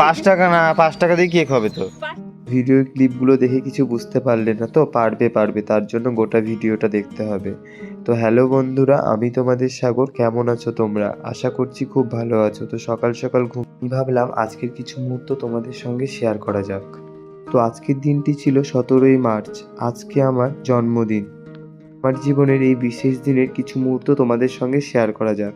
পাঁচ টাকা না, পাঁচ টাকা দিয়ে কেক হবে তো? ভিডিও ক্লিপগুলো দেখে কিছু বুঝতে পারলে না তো, পারবে পারবে, তার জন্য গোটা ভিডিওটা দেখতে হবে। তো হ্যালো বন্ধুরা, আমি তোমাদের সাগর, কেমন আছো তোমরা? আশা করছি খুব ভালো আছো। তো সকাল সকাল ঘুম ভাবলাম আজকের কিছু মুহূর্ত তোমাদের সঙ্গে শেয়ার করা যাক। তো আজকের দিনটি ছিল সতেরোই মার্চ, আজকে আমার জন্মদিন। আমার জীবনের এই বিশেষ দিনের কিছু মুহূর্ত তোমাদের সঙ্গে শেয়ার করা যাক।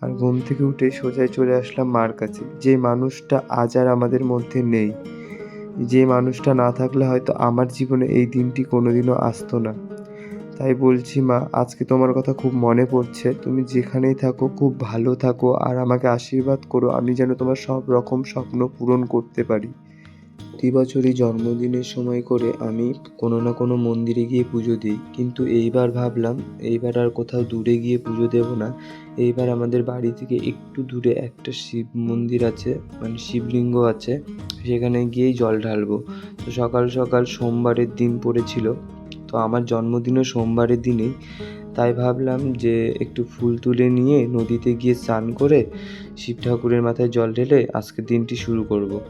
আর ঘুম থেকে উঠে সোজায় চলে আসলাম মার কাছে। যে মানুষটা আজ আর আমাদের মধ্যে নেই। যে মানুষটা না থাকলে হয়তো আমার জীবনে এই দিনটি কোনোদিনও আসতো না। তাই বলছি, মা, আজকে তোমার কথা খুব মনে পড়ছে। তুমি যেখানেই থাকো, খুব ভালো থাকো। আর আমাকে আশীর্বাদ করো। আমি যেন তোমার সব রকম স্বপ্ন পূরণ করতে পারি। প্রতি বছরই জন্মদিনের সময় করে আমি কোনো না কোনো মন্দিরে গিয়ে পুজো দিই। কিন্তু এইবার ভাবলাম, এইবার আর কোথাও দূরে গিয়ে পুজো দেব না। এইবার আমাদের বাড়ি থেকে একটু দূরে একটা শিব মন্দির আছে মানে শিবলিঙ্গ আছে। সেখানে গিয়েই জল ঢালবো। তো সকাল সকাল সোমবারের দিন পড়েছিল। তো আমার জন্মদিনও সোমবারের দিনেই। তাই ভাবলাম যে একটু ফুল তুলে নিয়ে নদীতে গিয়ে স্নান করে শিব ঠাকুরের মাথায় জল ঢেলে আজকের দিনটি শুরু করব।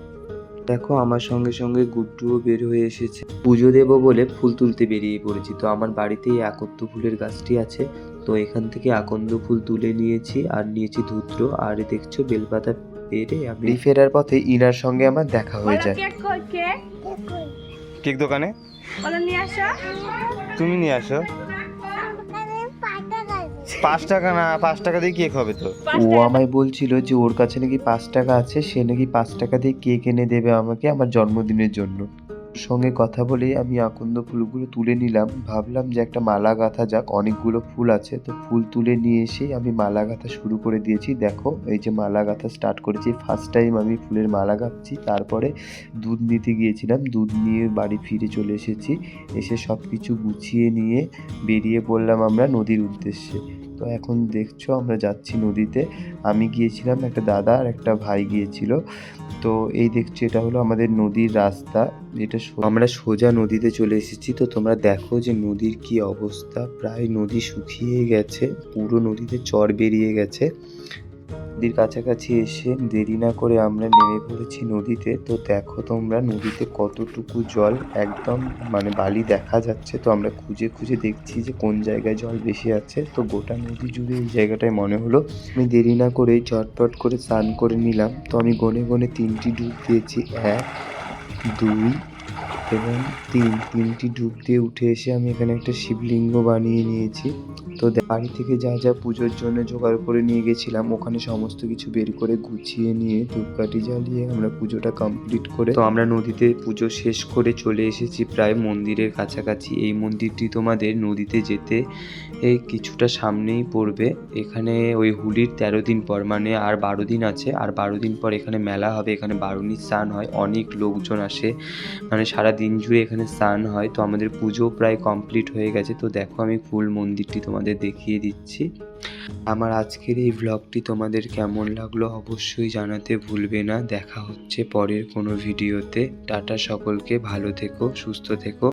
দেখো আমার সঙ্গে সঙ্গে গুড্ডুও বের হয়ে এসেছে। পুজো দেবো বলে ফুল তুলতে বেরিয়ে পড়েছি। তো আমার বাড়িতে এই একত্র ফুলের গাছটি আছে। তো এখান থেকে আকন্দ ফুল তুলে নিয়েছি আর নিয়েছি ধুত্র। আর দেখছ বেলপাতা পেরে আমি ফেরার পথে ইনার সঙ্গে আমার দেখা হয়ে যায়। কেক দোকানে? তুমি নিয়ে আসো। পাঁচ টাকা না পাঁচ টাকা দিয়ে কেক হবে তো? ও আমায় বলছিল যে ওর কাছে নাকি পাঁচ টাকা আছে সে নাকি পাঁচ টাকা দিয়ে কেক এনে দেবে আমাকে আমার জন্মদিনের জন্য। সঙ্গে কথা বলেই আমি আকন্দ ফুলগুলো তুলে নিলাম। ভাবলাম যে একটা মালা গাঁথা যাক অনেকগুলো ফুল আছে। তো ফুল তুলে নিয়ে এসেই আমি মালা গাঁথা শুরু করে দিয়েছি। দেখো এই যে মালা গাঁথা স্টার্ট করেছি। ফার্স্ট টাইম আমি ফুলের মালা গাঁথছি। তারপরে দুধ নিতে গিয়েছিলাম। দুধ নিয়ে বাড়ি ফিরে চলে এসেছি। এসে সব কিছু গুছিয়ে নিয়ে বেরিয়ে পড়লাম আমরা নদীর উদ্দেশ্যে। তো এখন দেখছ, আমরা যাচ্ছি নদীতে। আমি গিয়েছিলাম, একটা দাদা আর একটা ভাই গিয়েছিল। তো এই দেখছ, এটা হলো আমাদের নদীর রাস্তা। যেটা আমরা সোজা নদীতে চলে এসেছি। তো তোমরা দেখো যে নদীর কি অবস্থা। প্রায় নদী শুকিয়ে গেছে, পুরো নদীতে চর বেরিয়ে গেছে। নদীর কাছাকাছি এসে দেরি না করে আমরা নেমে পড়েছি নদীতে। তো দেখো তোমরা নদীতে কতটুকু জল? একদম মানে বালি দেখা যাচ্ছে। তো আমরা খুঁজে খুঁজে দেখছি যে কোন জায়গায় জল বেশি আছে। তো গোটা নদী জুড়ে এই জায়গাটায় মনে হলো আমি দেরি না করেই চটপট করে স্নান করে নিলাম। তো আমি গনে গনে তিনটি ডুব দিয়েছি। এক, দুই এবং তিন, তিনটি ডুব দিয়ে উঠে এসে আমি এখানে একটা শিবলিঙ্গ বানিয়ে নিয়েছি। তো বাড়ি থেকে যা যা পুজোর জন্য জোগাড় করে নিয়ে গেছিলাম, ওখানে সমস্ত কিছু বের করে গুছিয়ে নিয়ে ধূপকাঠি জ্বালিয়ে আমরা পুজোটা কমপ্লিট করে তো আমরা নদীতে পুজো শেষ করে চলে এসেছি প্রায় মন্দিরের কাছাকাছি। এই মন্দিরটি তোমাদের নদীতে যেতে এই কিছুটা সামনেই পড়বে। এখানে ওই হুলির তেরো দিন পর মানে আর বারো দিন আছে, আর বারো দিন পর এখানে মেলা হবে। এখানে বারুণী স্নান হয়, অনেক লোকজন আসে। মানে সারা দিন জুড়ে এখানে স্নান হয়, তো আমাদের পুজো প্রায় কমপ্লিট হয়ে গেছে। তো দেখো আমি ফুল মন্দিরটি তোমাদের দেখিয়ে দিচ্ছি। আমার আজকের এই ভ্লগটি তোমাদের কেমন লাগল অবশ্যই জানাতে ভুলবে না। দেখা হচ্ছে পরের কোনো ভিডিওতে। টাটা সকলকে, ভালো থেকো, সুস্থ থেকো।